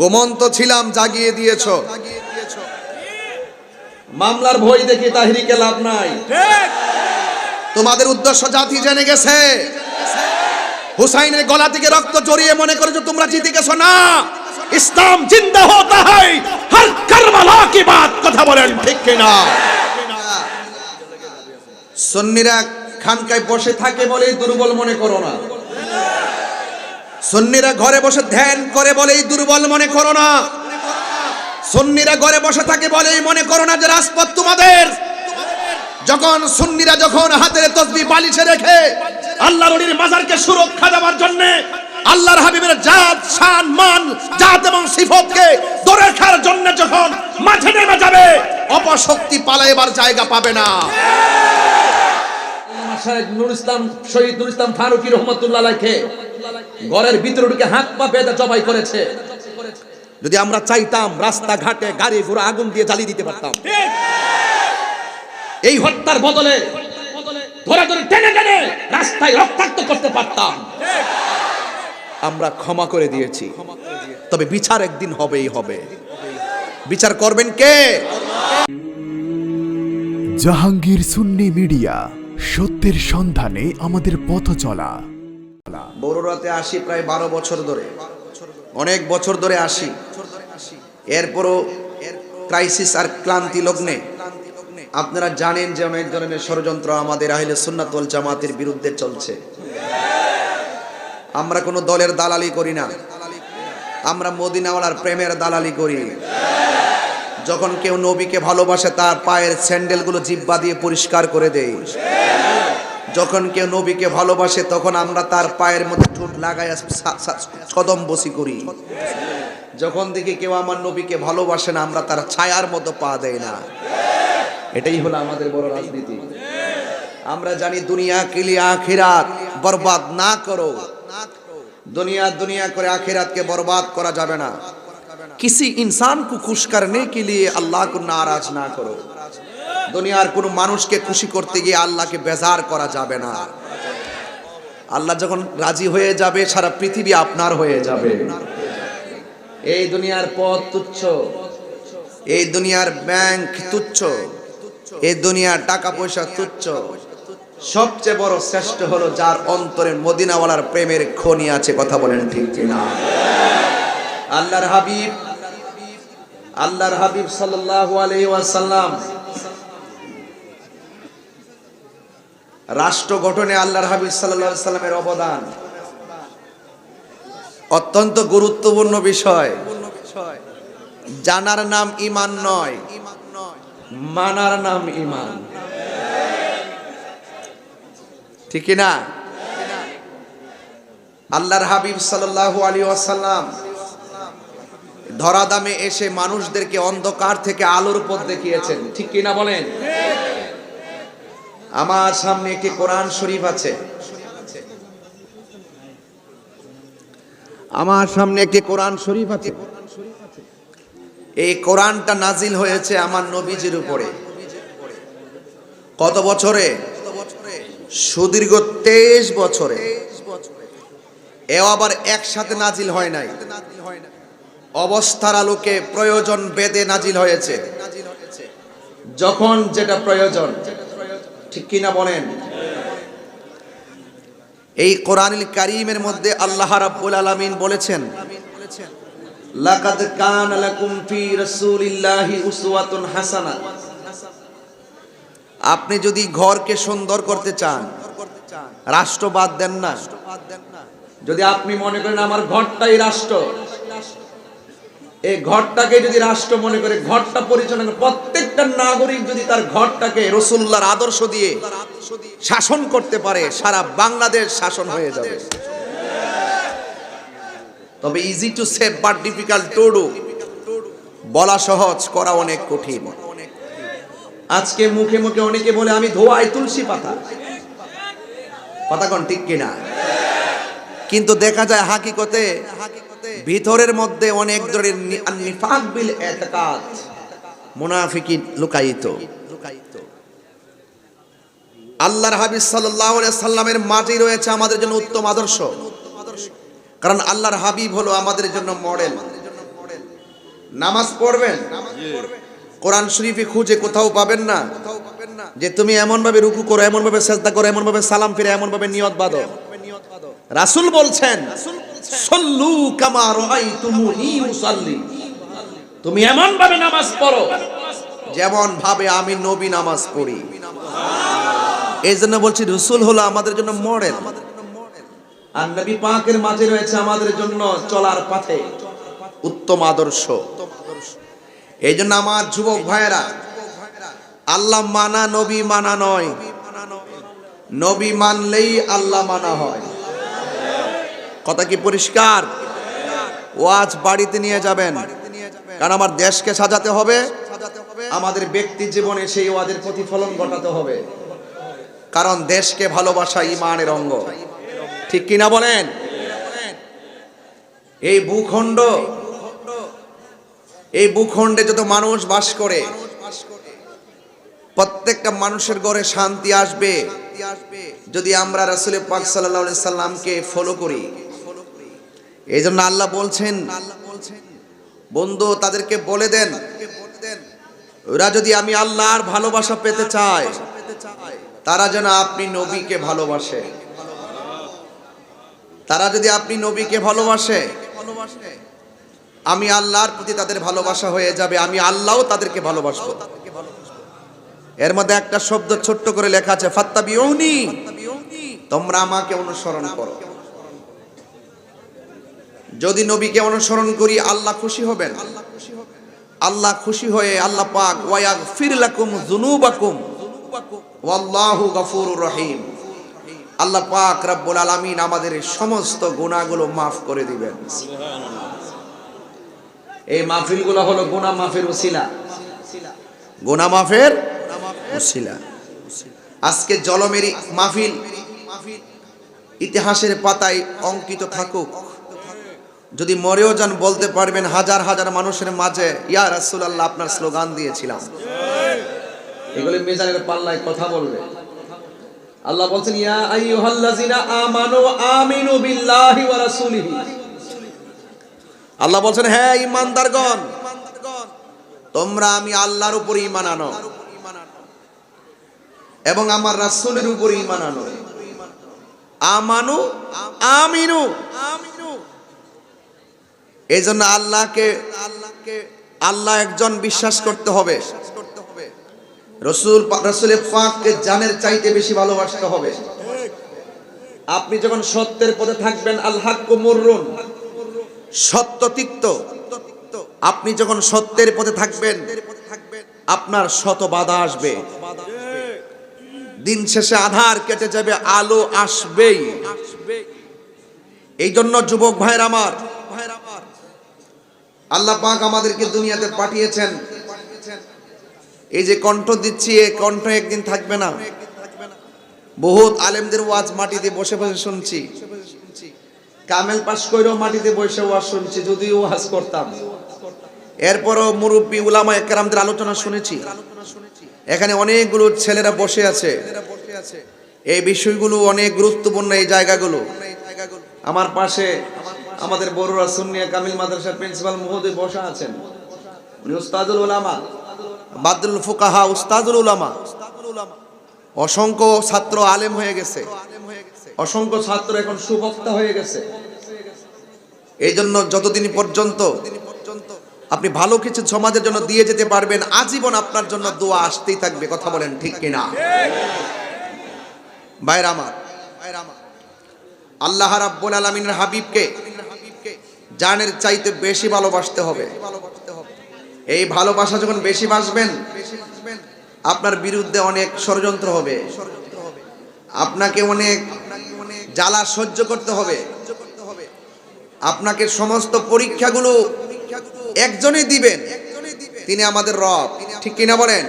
গোমন্ত ছিলাম, জাগিয়ে দিয়েছ। মামলার ভয় দেখি তাহিরিকে লাভ নাই। তোমাদের উদ্দেশ্য জাতি জেনে গেছে। হুসাইনের গলা থেকে রক্ত জড়িয়ে মনে করেছ তোমরা জিতে গেছো না। ইসলাম জিন্দা হতা হয় হর কারবালা কি বাত, কথা বলেন ঠিক কিনা? সুন্নিরা খানকায় বসে থাকে বলেই দুর্বল মনে করো না। সুন্নিরা ঘরে বসে ধ্যান করে বলেই দুর্বল মনে করো না। সন্নিরা ঘরে বসে থাকে বলেই মনে করো না যে রাজপথ তোমাদের। যখন সুন্নিরা যখন হাতের তসবি বালিশে রেখে আল্লাহর নবীর মাজারকে সুরক্ষা দেওয়ার জন্য আল্লাহর হাবিবের জাত, শান, মান, জাত এবং সিফতকে ধরে রাখার জন্য যখন মাঠে নেমে যাবে, অপশক্তি পালাইবার জায়গা পাবে না। নুর ইসলাম, শহীদ নুর ইসলাম ফারুকি রহমতুল্লাহ ঘরের ভিতরে ঢুকে হাত পা বেঁধে জবাই করেছে। যদি আমরা চাইতাম রাস্তাঘাটে গাড়ি ঘোড়া আগুন দিয়ে জ্বালিয়ে দিতে পারতাম। এই হত্যার বদলে ধরে ধরে টেনে টেনে রাস্তায় রক্তাক্ত করতে পারতাম। আমরা ক্ষমা করে দিয়েছি। তবে বিচার একদিন হবেই হবে। বিচার করবেন কে? জাহাঙ্গীর সুন্নি মিডিয়া সত্যের সন্ধানে আমাদের পথ চলা। বড়রাতে আসি প্রায় বারো বছর ধরে। অনেক বছর ধরে আসি। এরপরও ক্রাইসিস আর ক্লান্তি লগ্নে আপনারা জানেন যে অনেক ধরনের ষড়যন্ত্র আমাদের আহিলে সুন্নাতুল জামাতের বিরুদ্ধে চলছে। আমরা কোনো দলের দালালি করি না। আমরা মদিনাওয়ালার প্রেমের দালালি করি। যখন কেউ নবীকে ভালোবাসে, তার পায়ের স্যান্ডেলগুলো জিব্বা দিয়ে পরিষ্কার করে দেয়। যখন কেউ নবীকে ভালোবাসে তখন আমরা তার পায়ের মধ্যে ঠোঁট লাগাই কদম বসি করি যখন দেখি কেউ আমার নবীকে ভালোবাসে না আমরা তার ছায়ার মতো পা দেয় না এটাই হলো আমাদের বড় রাজনীতি আমরা জানি দুনিয়া কিলি আখিরাত বরবাদ না করো দুনিয়া দুনিয়া করে আখিরাতকে বরবাদ করা যাবে না किसी इंसान को खुश करने के लिए अल्लाह को नाराज ना करो দুনিয়ার কোনো মানুষকে খুশি করতে গিয়ে আল্লাহকে বেজার করা যাবে না। আল্লাহ যখন রাজি হয়ে যাবে, সারা পৃথিবী আপনার হয়ে যাবে। এই দুনিয়ার পথ তুচ্ছ। এই দুনিয়ার ব্যাংক তুচ্ছ। এই দুনিয়ার টাকা পয়সা তুচ্ছ। সবচেয়ে বড় শ্রেষ্ঠ হলো যার অন্তরে মদিনাওয়ালার প্রেমের খনি আছে, কথা বলেন ঠিক কিনা? আল্লাহর হাবিব আল্লাহর হাবিব সাল্লাল্লাহু আলাইহি ওয়াসাল্লাম রাষ্ট্র গঠনে আল্লাহর হাবিব আলাইহি সাল্লামের অবদান। অত্যন্ত গুরুত্বপূর্ণ বিষয়। জানার নাম ইমান নয়। মানার নাম ইমান ঠিক না? আল্লাহর হাবিব সাল্লাল্লাহু আলাইহি ওয়াসাল্লাম ধরাদামে এসে মানুষদেরকে অন্ধকার থেকে আলোর পথ দেখিয়েছেন। ঠিক কিনা বলেন? আমার সামনে একটি কোরআন শরীফ আছে। আমার সামনে একটি কোরআন শরীফ আছে। এই কোরআনটা নাজিল হয়েছে আমার নবীজির উপরে। কত বছরে? সুদীর্ঘ তেইশ বছরে। এও আবার একসাথে নাজিল হয় নাই। অবস্থার আলোকে প্রয়োজন বেদে নাজিল হয়েছে। যখন যেটা প্রয়োজন ঠিক কিনা বলেন? এই কোরআনুল কারীমের মধ্যে আল্লাহ রাব্বুল আলামিন বলেছেন, লাকাদ কান লাকুম ফি রাসূলিল্লাহি উসওয়াতুন হাসানা। আপনি যদি ঘরকে সুন্দর করতে চান, রাষ্ট্রবাদ দেন না। যদি আপনি মনে করেন আমার ঘরটাই রাষ্ট্র এই ঘরটাকে যদি রাষ্ট্র মনে করে, ঘরটা পরিচালনা প্রত্যেকটা নাগরিক যদি তার ঘরটাকে রসুল্লাহর আদর্শ দিয়ে শাসন করতে পারে, সারা বাংলাদেশ শাসন হয়ে যাবে। তবে easy to save but difficult to do বলা সহজ, করা অনেক কঠিন। আজকে মুখে মুখে অনেকে বলে, আমি ধোয়াই তুলসী পাতা। কথা কোন ঠিক কিনা? কিন্তু দেখা যায়, হাকিকতে ভিতরের মধ্যে অনেক ধরনের নি- নিফাক বিল এতকাত মুনাফিকি লুকায়িত। আল্লাহর হাবিব সাল্লাল্লাহু আলাইহি সাল্লামের মাটি রয়েছে আমাদের জন্য উত্তম আদর্শ। কারণ আল্লাহর হাবিব হলো আমাদের জন্য মডেল। নামাজ পড়বেন? কোরআন শরীফে খুঁজে কোথাও পাবেন না। যে তুমি এমন ভাবে রুকু করো এমন ভাবে সেজদা করো এমন ভাবে সালাম ফিরে এমন ভাবে নিয়ত বাঁধো। রাসূল বলছেন সল্লু কামা রাআইতুমুনি উসাল্লি তুমি এমন ভাবে নামাজ পড়ো যেমন ভাবে আমি নবী নামাজ পড়ি। এই জন্য বলছি, রসুল হলো আমাদের জন্য মডেল। আর নবী মাঝে রয়েছে আমাদের জন্য চলার পথে উত্তম আদর্শ। এই জন্য আমার যুবক ভাইয়েরা, আল্লাহ মানা নবী মানা নয়। নবী মানলেই আল্লাহ মানা হয়। কথা কি পরিষ্কার? ওয়াজ বাড়িতে নিয়ে যাবেন। কারণ আমার দেশকে সাজাতে হবে, আমাদের ব্যক্তি জীবনে সেই ওয়াজের প্রতিফলন ঘটাতে হবে। কারণ দেশকে ভালোবাসা ইমানের অঙ্গ। ঠিক কিনা বলেন? এই ভূখণ্ড, এই ভূখণ্ডে যত মানুষ বাস করে, প্রত্যেকটা মানুষের ঘরে শান্তি আসবে। যদি আমরা রাসুল পাক সাল্লাহ সাল্লামকে ফলো করি এই জন্য আল্লাহ বলছেন, বন্ধু, তাদেরকে বলে দেন, ওরা যদি আমি আল্লাহর ভালোবাসা পেতে চায়, তারা যেন আপনি নবীকে ভালোবাসে। তারা যদি আপনি নবীকে ভালোবাসে, আমি আল্লাহর প্রতি তাদের ভালোবাসা হয়ে যাবে, আমি আল্লাহও তাদেরকে ভালোবাসবো। এর মধ্যে একটা শব্দ ছোট্ট করে লেখা আছে ফাত্তাবিউনি তোমরা আমাকে অনুসরণ করো। যদি নবীকে অনুসরণ করি আল্লাহ খুশি হবেন। আল্লাহ খুশি হয়ে আল্লাহ পাক ওয়াগ ফিরলাকুম জুনুবাকুম ওয়াল্লাহু গফুরুর রহিম। আল্লাহ পাক রব্বুল আলামিন আমাদের সমস্ত গুনাহগুলো মাফ করে দিবেন। এই মাহফিলগুলো হলো গুনাহ মাফের উসিলা। গুনাহ মাফের উসিলা। আজকে জলমেরি মাহফিল ইতিহাসের পাতায় অঙ্কিত থাকুক। যদি মরেও যান, বলতে পারবেন হাজার হাজার মানুষের মাঝে, ইয়া রাসূলুল্লাহ, আপনার স্লোগান দিয়েছিলাম। এগুলি মিজানের পাল্লায় কথা বলবে। আল্লাহ বলছেন, ইয়া আইয়ুহাল্লাযিনা আমানু আমিনু বিল্লাহি ওয়া রাসূলিহি। আল্লাহ বলছেন হ্যাঁ ইমানদারগণ, তোমরা আমি আল্লাহর উপর ঈমান আনো এবং আমার রাসূলের উপর ঈমান আনো। আমানু আমিনু। এই জন্য আল্লাহকে আল্লাহকে, আল্লাহ একজন বিশ্বাস করতে হবে। রসুল রসুলের পাককে জানের চাইতে বেশি ভালোবাসতে হবে। আপনি যখন সত্যের পথে থাকবেন, আল হাক্কু মুররুন, সত্য তিক্ত। আপনি যখন সত্যের পথে থাকবেন, আপনার শত বাধা আসবে। দিন শেষে আধার কেটে যাবে, আলো আসবেই। এই জন্য যুবক ভাইয়ের আমার আল্লাহ পাক আমাদেরকে দুনিয়াতে পাঠিয়েছেন। এই যে কণ্ঠ দিচ্ছি, এই কণ্ঠ একদিন থাকবে না। বহুত আলেমদের ওয়াজ মাটিতে বসে বসে শুনছি। কামেল পাস কইরও মাটিতে বসে ওয়াজ শুনছি, যদিও ওয়াজ করতাম। এরপরও মুরব্বী, উলামা একরামদের আলোচনা শুনেছি। এখানে অনেকগুলো ছেলেরা বসে আছে। এই বিষয়গুলো অনেক গুরুত্বপূর্ণ এই জায়গাগুলো। আমার পাশে আমাদের বড়রা সুন্নিয়া কামিল মাদ্রাসার প্রিন্সিপাল মহোদয় বসা আছেন। উনি উস্তাদুল উলামা বাদুল ফুকাহা উস্তাদুল উলামা। অসংখ্য ছাত্র আলেম হয়ে গেছে। অসংখ্য ছাত্র এখন সুবক্তা হয়ে গেছে। এই জন্য যতদিন পর্যন্ত আপনি ভালো কিছু সমাজের জন্য দিয়ে যেতে পারবেন, আজীবন আপনার জন্য দোয়া আসতেই থাকবে, কথা বলেন ঠিক কিনা? ভাইরা আমার, আল্লাহ রাব্বুল আলামিনের হাবিবকে জানের চাইতে বেশি ভালোবাসতে হবে। এই ভালোবাসা যখন বেশি বাসবেন আপনার বিরুদ্ধে অনেক ষড়যন্ত্র হবে। আপনাকে অনেক জ্বালা সহ্য করতে হবে। আপনাকে সমস্ত পরীক্ষাগুলো একজনই দিবেন। তিনি আমাদের রব। ঠিক কিনা বলেন?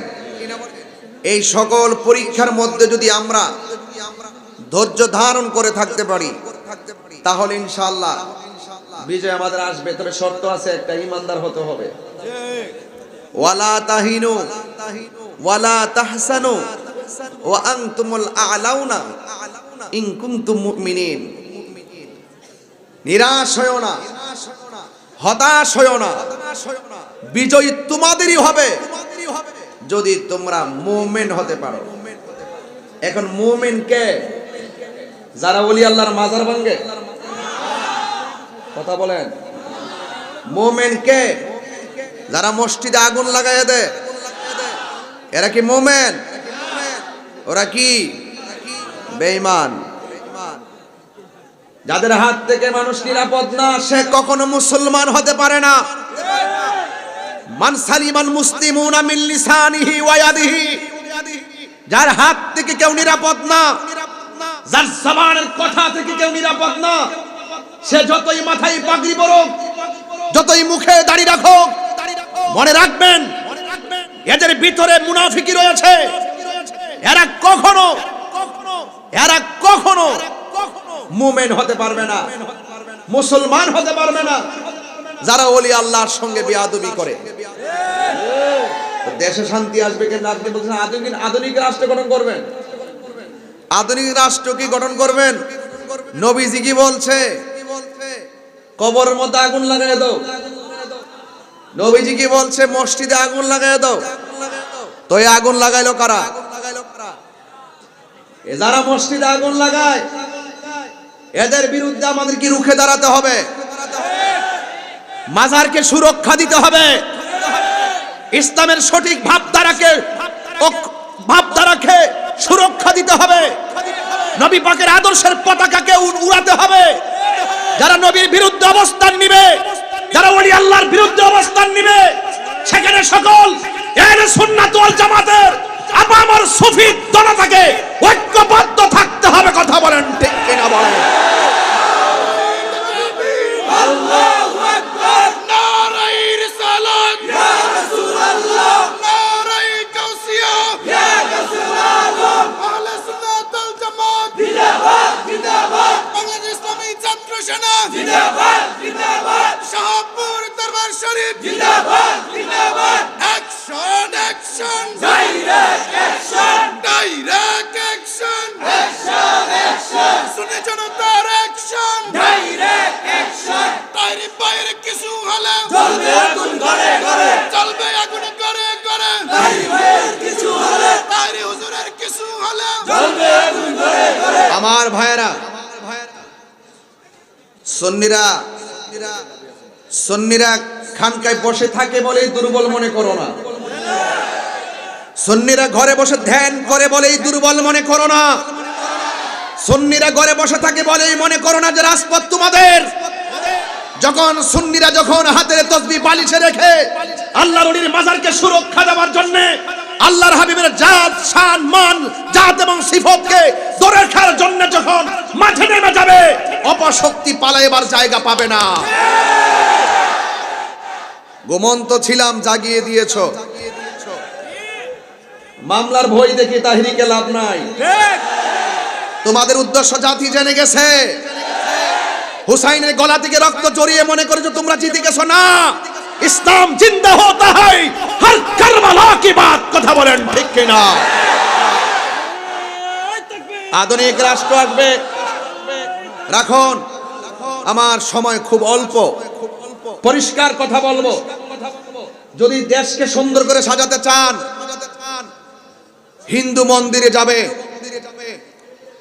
এই সকল পরীক্ষার মধ্যে যদি আমরা ধৈর্য ধারণ করে থাকতে পারি, তাহলে ইনশাআল্লাহ বিজয় আমাদের আসবে তবে শর্ত আছে একটা ইমানদার হতে হবে। ওয়ালা তাহিনু ওয়ালা তাহসানু। ওয়া আনতুমুল আ'লাউনা। ইন কুনতুম মুমিনিন। নিরাশ হয়ো না। হতাশ না। বিজয়ী তোমাদেরই হবে। যদি তোমরা মুমিন হতে পারো। এখন মুমিন কে? যারা ওলি আল্লাহর মাজার ভাঙ্গে কথা বলেন। মুমিন কে? যারা মসজিদে আগুন লাগাই দেয়। এরা কি মোমেন? ওরা কি? বেঈমান। যাদের হাত থেকে মানুষ নিরাপদ না, সে কখনো মুসলমান হতে পারে না। মান সালিমান মুসলিমুনা মিন লিসানিহি ওয়া ইয়াদিহি। যার হাত থেকে কেউ নিরাপদ না, যার জবানের কথা থেকে কেউ নিরাপদ না। সে যতই মাথায় পাগড়ি পরুক, যতই মুখে দাড়ি রাখো মনে রাখবেন, এদের ভিতরে মুনাফিকি রয়েছে। এরা কখনো এরা কখনো মুমেন হতে পারবে না, মুসলমান হতে পারবে না। যারা ওলি আল্লাহর সঙ্গে বিয়াদবি করে। দেশে শান্তি আসবে কিন্তু আপনি বলছেন আধুনিক আধুনিক রাষ্ট্র গঠন করবেন। আধুনিক রাষ্ট্র কি গঠন করবেন? নবীজি কি বলছে? কবরের মধ্যে আগুন লাগাই দাও। নবীজি কি বলছে, মসজিদে আগুন লাগাই দাও। তো আগুন লাগাইলো কারা? এ যারা মসজিদে আগুন লাগায়, এদের বিরুদ্ধে আমাদের কি রুখে দাঁড়াতে হবে। মাজারকে সুরক্ষা দিতে হবে। ইসলামের সঠিক ভাবধারাকে ভাবধারাকে সুরক্ষা দিতে হবে। নবী পাকের আদর্শের পতাকাকে উড়- উড়াতে হবে। যারা নবীর বিরুদ্ধে অবস্থান নিবে, যারা ওলি আল্লাহর বিরুদ্ধে অবস্থান নিবে, সেখানে সকল সুন্নাত ওয়াল জামাতের আপামর সুফি জনতাকে ঐক্যবদ্ধ থাকতে হবে, কথা বলেন ঠিক কিনা বলেন। নারাই রিসালাত ইয়া রাসূলুল্লাহ নারাই কাউসিয়া ইয়া রাসূলুল্লাহ আহলে সুন্নাত ওয়াল জামাত জিন্দাবাদ জিন্দাবাদ। বাংলাদেশ ইসলামী ছাত্র সেনা। জিন্দাবাদ জিন্দাবাদ। শাহপুর দরবার শরীফ। জিন্দাবাদ জিন্দাবাদ। Action action direct action direct action action action শুনে জনতার অ্যাকশন ডাইরেক্ট অ্যাকশন তাইরি বাইরে কিছু হলে চলবে চলবে আগুন করে করে তাইরি বাইরে কিছু হলে তাইরি হুজুরের কিছু হলে চলবে আগুন করে করে আমার ভাইয়েরা, সন্নিরা সন্নিরা খানকায় বসে থাকে বলেই দুর্বল মনে করো না। সন্নিরা ঘরে বসে ধ্যান করে বলেই দুর্বল মনে করো না। সন্নিরা ঘরে বসে থাকে বলেই মনে করো না যে রাজপথ তোমাদের। যখন সুন্নিরা যখন হাতের তসবি বালিশে রেখে আল্লাহর ওলির মাজারকে সুরক্ষা দেওয়ার জন্য আল্লাহর হাবিবের জাত, শান, মান, জাত এবং সিফতকে ধরে রাখার জন্য যখন মাঠে নেমে যাবে, অপশক্তি পালাইবার জায়গা পাবে না। ঘুমন্ত ছিলাম, জাগিয়ে দিয়েছ। মামলার ভয় দেখি তাহিরিকে লাভ নাই। তোমাদের উদ্দেশ্য জাতি জেনে গেছে। হুসাইনের গলা থেকে রক্ত জড়িয়ে মনে করেছ তোমরা জিতে গেছো না? ইসলাম জিন্দা হতা হয়। হর কারবালা কি বাত কথা বলেন। ঠিক কিনা? আধুনিক রাষ্ট্র আসবে। রাখুন, আমার সময় খুব অল্প। পরিষ্কার কথা বলব। যদি দেশকে সুন্দর করে সাজাতে চান, হিন্দু মন্দিরে যাবে।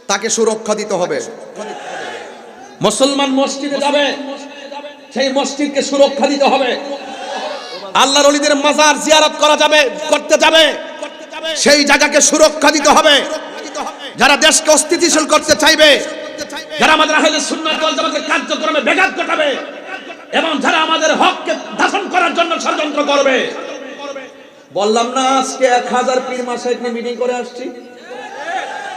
তাকে সুরক্ষা দিতে হবে। মুসলমান মসজিদে যাবে। সেই মসজিদকে সুরক্ষা দিতে হবে। আল্লাহর অলিদের মাজার জিয়ারত করা যাবে, করতে যাবে। সেই জায়গাকে সুরক্ষা দিতে হবে। যারা দেশকে অস্থিতিশীল করতে চাইবে, যারা আমাদের আহলে সুন্নাত কার্যক্রমে ব্যাঘাত ঘটাবে এবং যারা আমাদের হককে দাফন করার জন্য ষড়যন্ত্র করবে। বললাম না, আজকে এক হাজার পীর মাসে নিয়ে মিটিং করে আসছি।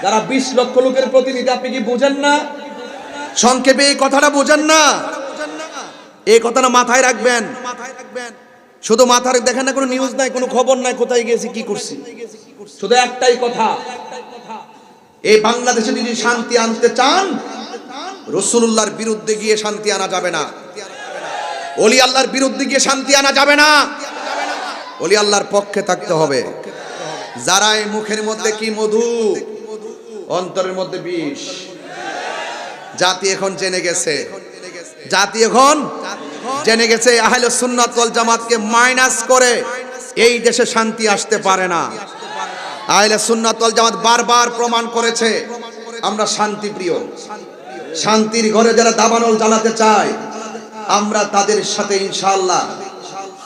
যারা বিশ লক্ষ লোকের প্রতিনিধি, আপনি কি বুঝেন না? সংক্ষেপে এই কথাটা বোঝেন না। এই কথাটা মাথায় রাখবেন মাথায় রাখবেন। শুধু মাথার দেখেন না, কোনো নিউজ নাই, কোনো খবর নাই, কোথায় গেছি কি করছি? শুধু একটাই কথা, এই বাংলাদেশে যদি শান্তি আনতে চান রসুল্লাহর বিরুদ্ধে গিয়ে শান্তি আনা যাবে না। অলি আল্লাহর বিরুদ্ধে গিয়ে শান্তি আনা যাবে না। অলি আল্লাহর পক্ষে থাকতে হবে। যারা এই মুখের মধ্যে কি মধু, অন্তরের মধ্যে বিষ? জাতি এখন জেনে গেছে। জাতি এখন জেনে গেছে, আহলে সুন্নাত ওয়াল জামাতকে মাইনাস করে এই দেশে শান্তি আসতে পারে না। আহলে সুন্নাত ওয়াল জামাত বারবার প্রমাণ করেছে, আমরা শান্তি প্রিয় শান্তির ঘরে যারা দাবানল জ্বালাতে চায়, আমরা তাদের সাথে ইনশাআল্লাহ,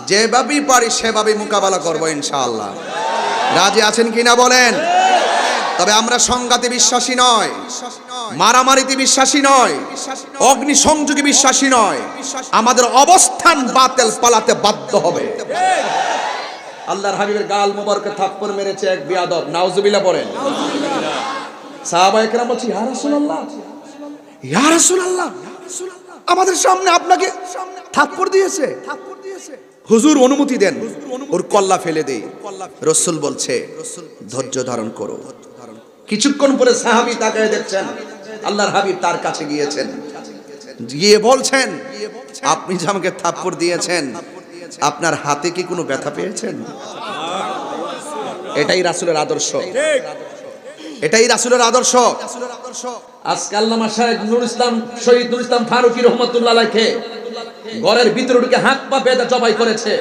যেভাবেই পারি সেভাবেই মোকাবেলা করব ইনশাআল্লাহ। রাজি আছেন কিনা বলেন? তবে আমরা সংঘাতে বিশ্বাসী নয়। মারামারিতে বিশ্বাসী নয়। অগ্নি সংযোগে বিশ্বাসী নয়। আমাদের অবস্থান বাতেল পালাতে বাধ্য হবে। আল্লাহর হাবিবের গাল মোবারকে থাপ্পড় মেরেছে এক বিয়াদব। নাউজুবিল্লাহ পড়েন। সাহাবা একরাম বলছি, ইয়া রাসূলুল্লাহ ইয়া রাসূলুল্লাহ, আমাদের সামনে আপনাকে থাপ্পড় দিয়েছে। হুজুর অনুমতি দেন, ওর কল্লা ফেলে দেই। রসুল বলছে, ধৈর্য ধারণ করো। কিছুক্ষণ পরে সাহাবী তাকায় দেখছেন আল্লাহর হাবিব তার কাছে গিয়েছেন। গিয়ে বলছেন, আপনি যে আমাকে থাপ্পড় দিয়েছেন, আপনার হাতে কি কোনো ব্যথা পেয়েছেন? এটাই রাসূলের আদর্শ। এটাই রাসূলের আদর্শ। আজকে আল্লামা সাহেব নুর ইসলাম, শহীদ নুর ইসলাম ফারুকি রহমতুল্লাহ আলাইকে ঘরের ভিতরে ঢুকে হাত পা বেঁধে জবাই করেছে।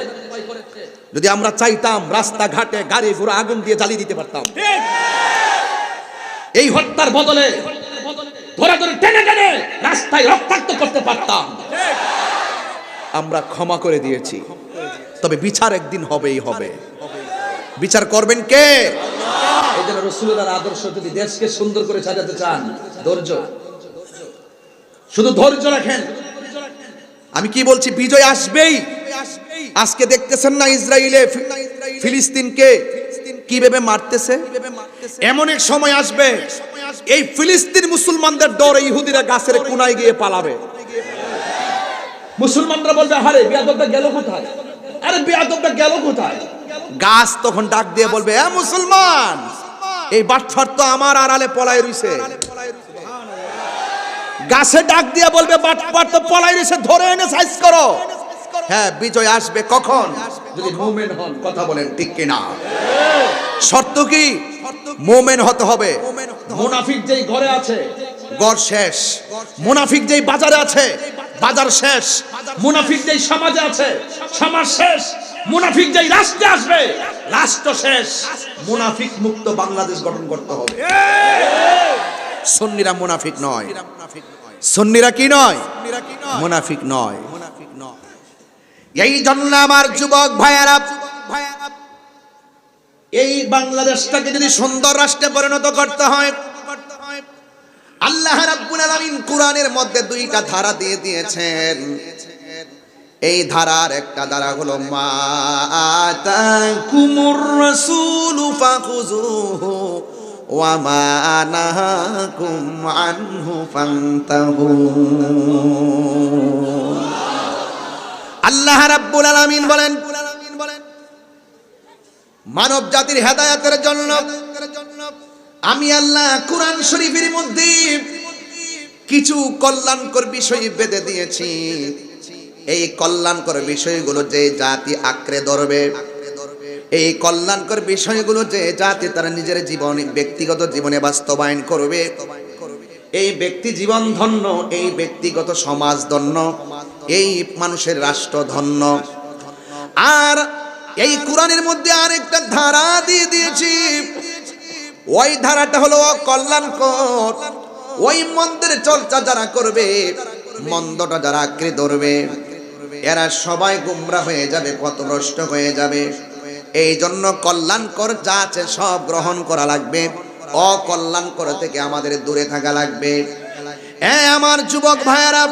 যদি আমরা চাইতাম রাস্তাঘাটে গাড়ি ঘোড়া আগুন দিয়ে জ্বালিয়ে দিতে পারতাম। এই হত্যার বদলে ধরে ধরে টেনে টেনে রাস্তায় রক্তাক্ত করতে পারতাম। আমরা ক্ষমা করে দিয়েছি। তবে বিচার একদিন হবেই হবে। বিচার করবেন কে? এই জন্য রসুলের আদর্শ যদি দেশকে সুন্দর করে সাজাতে চান ধৈর্য। শুধু ধৈর্য রাখেন। আমি কি বলছি বিজয় আসবেই। আজকে দেখতেছেন না ইসরায়েলে ফিলিস্তিনকে? কীভাবে মারতেছে? এমন এক সময় আসবে এই ফিলিস্তিন মুসলমানদের ডরে ইহুদিরা গাছের কোনায় গিয়ে পালাবে। মুসলমানরা বলবে হারে বিয়াদবটা গেল কোথায়? আরে বিয়াদবটা গেল কোথায়? গাছ তখন ডাক দিয়ে বলবে, এ মুসলমান, এই বাটফার তো আমার আড়ালে পলাই রইছে। গাছে ডাক দিয়ে বলবে, বাটফার তো পলাই রইছে, ধরে এনে সাইজ করো। হ্যাঁ বিজয় আসবে কখন? যদি মুভমেন্ট হন, কথা বলেন ঠিক কিনা? শর্ত কি? মোমেন হতে হবে। মুনাফিক যেই ঘরে আছে গড় শেষ। মুনাফিক যেই বাজারে আছে বাজার শেষ। মুনাফিক যেই সমাজে আছে সমাজ শেষ। মুনাফিক যেই রাষ্ট্রে আসবে রাষ্ট্র শেষ। মুনাফিক মুক্ত বাংলাদেশ গঠন করতে হবে। সন্নিরা মুনাফিক নয়। সন্নিরা কি নয়? মুনাফিক নয়। মুনাফিক নয়। এই জন্য আমার যুবক ভাইয়ারা ভাইয়ারা এই বাংলাদেশটাকে যদি সুন্দর রাষ্ট্রে পরিণত করতে হয়, আল্লাহ রাব্বুল আলামিন কোরআনের মধ্যে দুইটা ধারা দিয়ে দিয়েছেন। এই ধারার একটা ধারা হলো মা আল্লাহ রাব্বুল আলামিন বলেন মানব জাতির হেদায়েতের জন্য আমি আল্লাহ কোরআন শরীফের মধ্যে কিছু কল্যাণকর বিষয় বেঁধে দিয়েছি। এই কল্যাণকর বিষয়গুলো যে জাতি আঁকড়ে ধরবে, এই কল্যাণকর বিষয়গুলো যে জাতি তারা নিজের জীবনে, ব্যক্তিগত জীবনে বাস্তবায়ন করবে, এই ব্যক্তি জীবন ধন্য, এই ব্যক্তিগত সমাজ ধন্য, এই মানুষের রাষ্ট্র ধন্য। আর এই কোরআনের মধ্যে আরেকটা ধারা দিয়ে দিয়েছি। ওই ধারাটা হলো কল্যাণকর ওই মন্দির চর্চা যারা করবে, মন্দটা যারা আঁকড়ে ধরবে, এরা সবাই গুমরা হয়ে যাবে কত নষ্ট হয়ে যাবে। এই জন্য কল্যাণকর যা আছে সব গ্রহণ করা লাগবে। অকল্যাণকর থেকে আমাদের দূরে থাকা লাগবে। হ্যাঁ আমার যুবক ভাইয়ারা,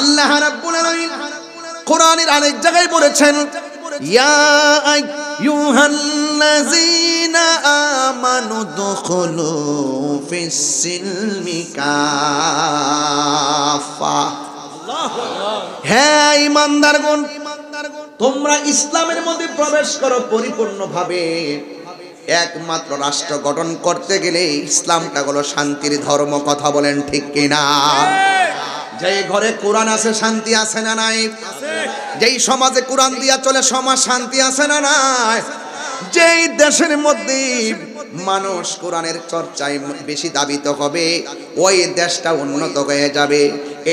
আল্লাহ রাব্বুল আলামিন কোরআনের আরেক জায়গায় বলেছেন ইয়া আইয়ুহাল্লাযীনা আমানু দুখুলু ফিস-সিলমি কাফা হ্যাঁ ইমানদারগণ তোমরা ইসলামের মধ্যে প্রবেশ করো পরিপূর্ণভাবে। একমাত্র রাষ্ট্র গঠন করতে গেলে ইসলামটা হলো শান্তির ধর্ম কথা বলেন ঠিক কিনা? যে ঘরে কোরআন আছে শান্তি আছে না নাই? যেই সমাজে কোরআন দিয়া চলে, সমাজ শান্তি আছে না নাই? যেই দেশের মধ্যে মানুষ কোরআনের চর্চায় বেশি দাবিত হবে, ওই দেশটা উন্নত হয়ে যাবে।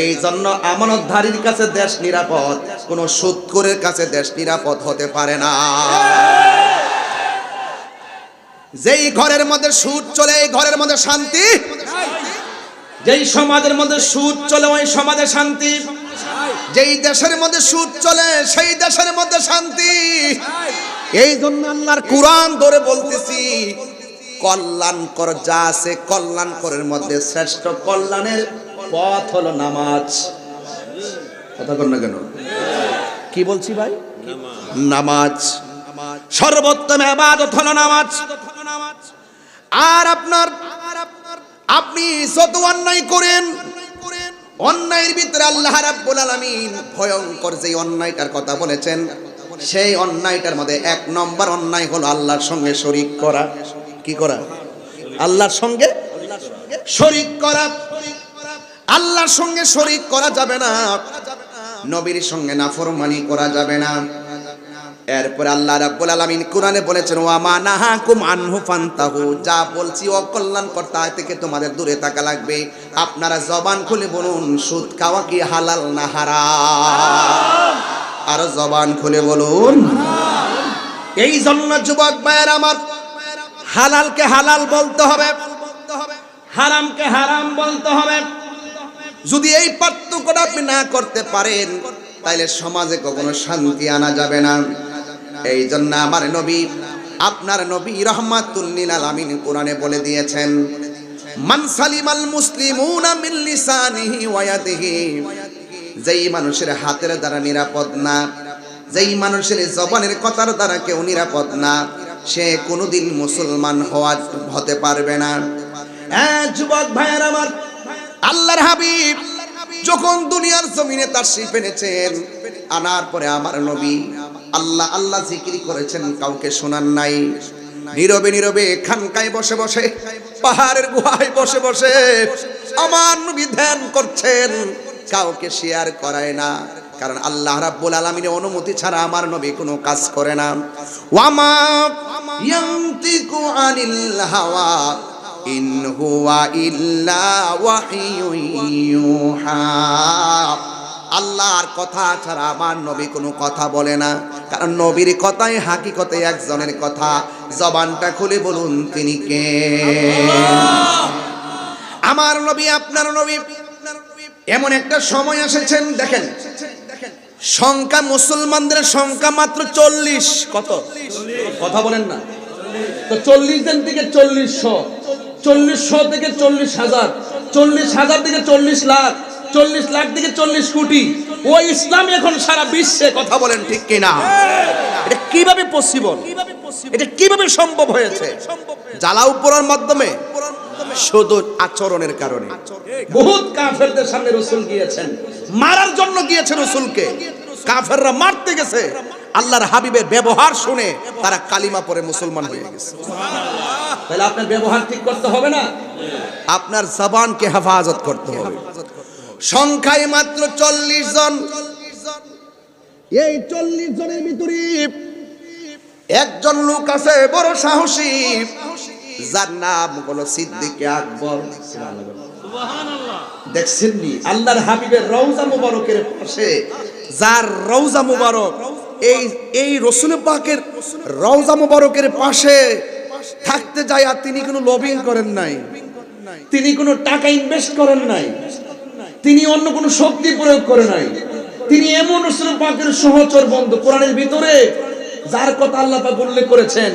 এই জন্য আমানতধারীর কাছে দেশ নিরাপদ, কোনো সুৎকরের কাছে দেশ নিরাপদ হতে পারে না। যেই ঘরের মধ্যে সুদ চলে, এই ঘরের মধ্যে শান্তি? যেই সমাজের মধ্যে সুদ চলে, ওই সমাজে শান্তি? যেই দেশের মধ্যে সুদ চলে, সেই দেশের মধ্যে শান্তি। এই জন্য আল্লাহর কোরআন ধরে বলতেছি, কল্যাণকর যা আছে কল্যাণকরের মধ্যে শ্রেষ্ঠ কল্যাণের পথ হলো নামাজ। কথা কর না কেন? কি বলছি ভাই? নামাজ। সর্বোত্তম আবাদত হলো নামাজ। আর আপনার, আপনি যত অন্যায় করেন অন্যায়ের ভিতরে আল্লাহ রাব্বুল আলামিন ভয়ঙ্কর যে অন্যায়টার কথা বলেছেন, সেই অন্যায়টার মধ্যে এক নম্বর অন্যায় হলো আল্লাহর সঙ্গে শরীক করা। কি করা? আল্লাহর সঙ্গে শরীক করা। আল্লাহর সঙ্গে শরীক করা যাবে না। নবীর সঙ্গে নাফরমানি করা যাবে না। এরপর আল্লাহ রাব্বুল আলামিন কোরআনে বলেছেন, ওয়া মা নাহাকুম আনহু ফান্তাহু। যা বলছি অকল্যাণকর তা থেকে তোমাদের দূরে থাকা লাগবে। আপনারা জবান খুলে বলুন, সুদ খাওয়া কি হালাল না হারাম? আর জবান খুলে বলুন, এই জন্য যুবক ভাইয়ের আমার হালালকে হালাল বলতে হবে, হারামকে হারাম বলতে হবে। যদি এই পার্থক্যটা আপনি না করতে পারেন, তাইলে সমাজে কখনো শান্তি আনা যাবে না। এই জন্য আমার নবী, আপনার নবী রহমাতুল্লিল আলামিন কোরআনে বলে দিয়েছেন, মান সালিমাল মুসলিমুনা মিন লিসানিহি ওয়া ইয়াদিহি যেই মানুষের হাতের দ্বারা নিরাপদ না, যেই মানুষের জবানের কথার দ্বারা কেউ নিরাপদ না, সে কোনোদিন মুসলমান হওয়া হতে পারবে না। হ্যাঁ যুবক ভাইয়ের আমার, আল্লাহর হাবিব, যখন দুনিয়ার জমিনে তার শিল্প এনেছেন আনার পরে আমার নবী আল্লাহ আল্লাহ জিকিরি করেছেন, কাউকে শোনান নাই। নীরবে নীরবে খানকায় বসে বসে, পাহাড়ের গুহায় বসে বসে আমার নবী ধ্যান করছেন, কাউকে শেয়ার করায় না। কারণ আল্লাহ রাব্বুল আলামিনের অনুমতি ছাড়া আমার নবী কোনো কাজ করে না। ওয়ামা ইয়ান্তিকু আনিল হাওয়া, ইন হুয়া ইল্লা ওয়াহিয়ুন ইউহা। আল্লাহর কথা ছাড়া আমার নবী কোনো কথা বলে না। কারণ নবীর কথাই হাকিকতে একজনের কথা। জবানটা খুলে বলুন, তিনি কে? আমার নবী, আপনার নবী, এমন একটা সময় এসেছেন, দেখেন। সংখ্যা মুসলমানদের সংখ্যা মাত্র চল্লিশ। কত? কথা বলেন না। তো চল্লিশ দিন থেকে চল্লিশশো। চল্লিশশো থেকে চল্লিশ হাজার। চল্লিশ হাজার থেকে চল্লিশ লাখ। চল্লিশ লাখ থেকে চল্লিশ কোটি। ও ইসলাম এখন সারা বিশ্বে কথা বলেন ঠিক কিনা? এটা কীভাবে পসিবল এটা কীভাবে সম্ভব হয়েছে? জ্বালাও পড়ার মাধ্যমে? আচরণের কারণে। বহুত কাফেরদের সামনে রসুল গিয়েছেন। মারার জন্য গিয়েছে রসুলকে। কাফেররা মারতে গেছে। আল্লাহর হাবিবের ব্যবহার শুনে তারা কালিমা পরে মুসলমান হয়ে গেছে। তাহলে আপনার ব্যবহার ঠিক করতে হবে না? আপনার জবানকে হেফাজত করতে হবে। সংখ্যায় মাত্র চল্লিশ জন। এই চল্লিশ জনের ভিতরে একজন লোক আছে বড় সাহসী। যার নাম হলো সিদ্দিকে আকবর। দেখছেন নি? আল্লাহর হাবিবের রওজা মুবারকের পাশে যার রওজা মুবারক এই এই রসুল পাকের রওজা মুবারকের পাশে থাকতে যায় আর তিনি কোনো লবিং করেন নাই। তিনি কোনো টাকা ইনভেস্ট করেন নাই। তিনি অন্য কোনো শক্তি প্রয়োগ করে নাই। তিনি এমন পাকের সহচর বন্ধু। কোরআনের ভিতরে যার কথা আল্লাহ পাক উল্লেখ করেছেন,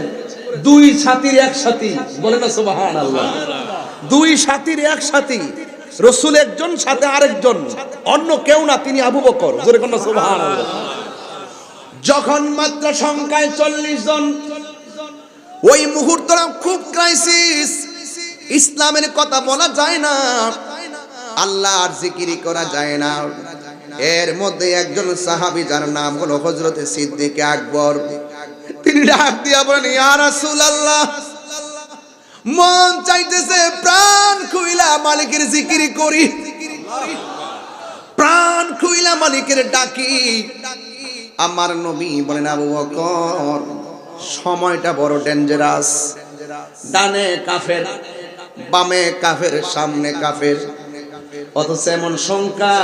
দুই সাথীর এক সাথী। বলে না সুবহান আল্লাহ দুই সাথীর এক সাথী। রসুল একজন, সাথে আরেকজন। অন্য কেউ না, তিনি আবু বকর। জোরে কোন সুবহানাল্লাহ। যখন মাত্র সংখ্যায় চল্লিশ জন, ওই মুহূর্তটা খুব ক্রাইসিস ইসলামের কথা বলা যায় না। আল্লাহর জিকিরি করা যায় না। এর মধ্যে একজন সাহাবী যার নাম হলো হজরতে সিদ্দিক আকবর। তিনি ডাক দিয়া বলেন, ইয়া রাসূলুল্লাহ, মন চাইতেছে প্রাণ খুইলা মালিকের জিকিরি করি। প্রাণ খুইলা মালিকের ডাকি। আমার নবী বলেন, আবু বকর, সময়টা বড় ডেঞ্জারাস ডানে কাফের, বামে কাফের, সামনে কাফের। অথচ এমন সংখ্যা